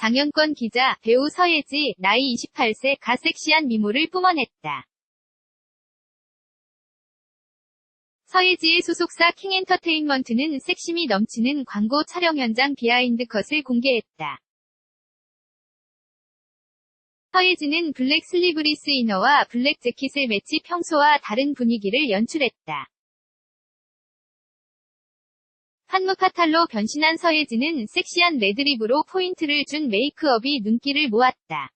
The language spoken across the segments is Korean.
장현권 기자, 배우 서예지, 나이 28세 가 섹시한 미모를 뿜어냈다. 서예지의 소속사 킹엔터테인먼트는 섹심이 넘치는 광고 촬영 현장 비하인드 컷을 공개했다. 서예지는 블랙 슬리브리스 이너와 블랙 재킷을 매치 평소와 다른 분위기를 연출했다. 한무파탈로 변신한 서예지는 섹시한 레드립으로 포인트를 준 메이크업이 눈길을 모았다.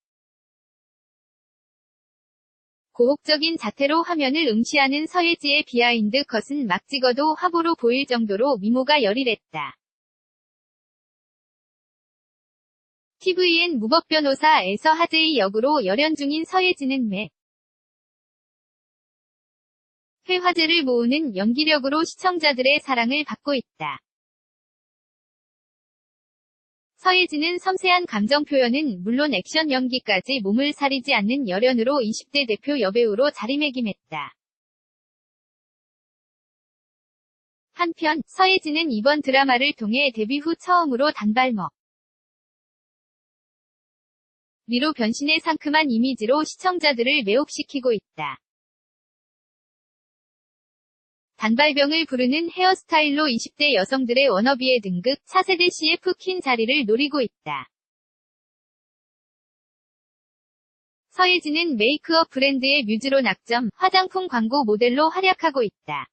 고혹적인 자태로 화면을 응시하는 서예지의 비하인드 컷은 막 찍어도 화보로 보일 정도로 미모가 열일했다. TVN 무법변호사에서 하재의 역으로 열연 중인 서예지는 매 회 화제를 모으는 연기력으로 시청자들의 사랑을 받고 있다. 서예진은 섬세한 감정 표현은 물론 액션 연기까지 몸을 사리지 않는 열연으로 20대 대표 여배우로 자리매김했다. 한편 서예진은 이번 드라마를 통해 데뷔 후 처음으로 단발먹 미로 변신의 상큼한 이미지로 시청자들을 매혹시키고 있다. 단발병을 부르는 헤어스타일로 20대 여성들의 워너비에 등극, 차세대 CF 퀸 자리를 노리고 있다. 서예진은 메이크업 브랜드의 뮤즈로 낙점, 화장품 광고 모델로 활약하고 있다.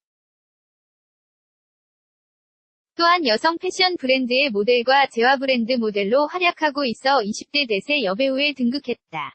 또한 여성 패션 브랜드의 모델과 재화 브랜드 모델로 활약하고 있어 20대 대세 여배우에 등극했다.